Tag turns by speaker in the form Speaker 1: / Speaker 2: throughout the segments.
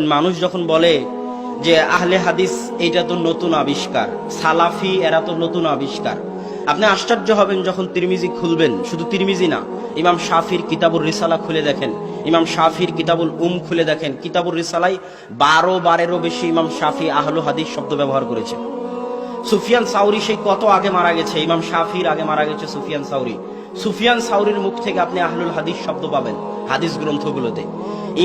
Speaker 1: মানুষ যখন বলে যে আহলে হাদিস এটা তো নতুন আবিষ্কার, সালাফি এরা তো নতুন আবিষ্কার। আপনি আশ্চর্য হবেন যখন তিরমিজি খুলবেন, শুধু তিরমিজি না, ইমাম শাফির কিতাবুর রিসালা খুলে দেখেন, ইমাম শাফির কিতাবুল উম খুলে দেখেন, কিতাবুর রিসালাই বারো বারেরও বেশি ইমাম শাফি আহলু হাদিস শব্দ ব্যবহার করেছে। সুফিয়ান সাউরি সেই কত আগে মারা গেছে? ইমাম শাফির আগে মারা গেছে সুফিয়ান সাউরি। সুফিয়ান সাউরির মুখ থেকে আপনি আহলুল হাদিস শব্দ পাবেন, হাদিস গ্রন্থগুলোতে।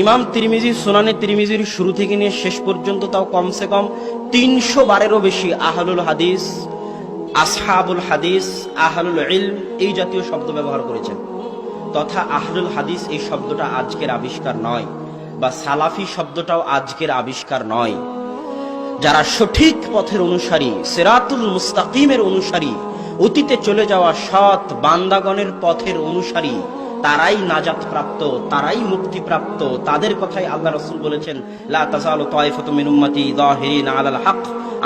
Speaker 1: ইমাম তিরমিজি, সোনানে তিরমিজির শুরু থেকে নিয়ে শেষ পর্যন্ত তাও কমসে কম তিনশো বারেরও বেশি আহলুল হাদিস, আসহাবুল হাদিস, আহলুল ইলম এই জাতীয় শব্দ ব্যবহার করেছেন। তথা আহলুল হাদিস এই শব্দটা আজকের আবিষ্কার নয়, বা সালাফি শব্দটাও আজকের আবিষ্কার নয়। যারা সঠিক পথের অনুসারী, সেরাতুল মুস্তাকিমের অনুসারী, অতীতে চলে যাওয়া সৎ বান্দাগণের পথের অনুসারী, তারাই নাজাত প্রাপ্ত তারাই মুক্তি প্রাপ্ত তাদের কথাই আল্লাহ রসুল বলেছেন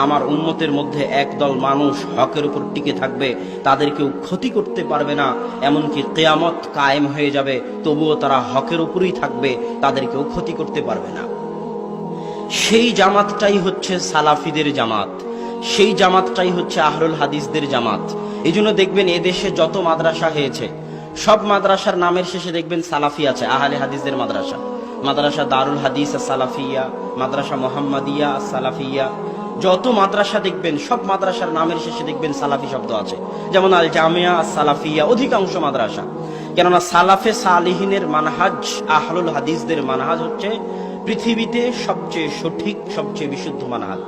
Speaker 1: আমার উম্মতের মধ্যে একদল মানুষ হকের উপর টিকে থাকবে, তাদের কেউ ক্ষতি করতে পারবে না, এমনকি কেয়ামত কায়েম হয়ে যাবে, তবুও তারা হকের উপরেই থাকবে, তাদের কেউ ক্ষতি করতে পারবে না। সেই জামাতটাই হচ্ছে সালাফিদের জামাত, সেই জামাতটাই হচ্ছে আহরুল হাদিসদের জামাত। এই জন্য দেখবেন এদেশে যত মাদ্রাসা হয়েছে, সব মাদ্রাসার নামের শেষে দেখবেন সালাফি আছে, আহলে হাদিসদের মাদ্রাসা। মাদ্রাসা দারুল হাদিস, সালাফিয়া, মাদ্রাসা মোহাম্মদিয়া, সালাফিয়া। যত মাদ্রাসা দেখবেন, সব মাদ্রাসার নামের শেষে দেখবেন সালাফি শব্দ আছে। যেমন আল জামিয়া সালাফিয়া, অধিকাংশ মাদ্রাসা। কেননা সালাফে সালিহিনের মানহাজ, আহলুল হাদিসদের মানহাজ হচ্ছে পৃথিবীতে সবচেয়ে সঠিক সবচেয়ে বিশুদ্ধ মানহাজ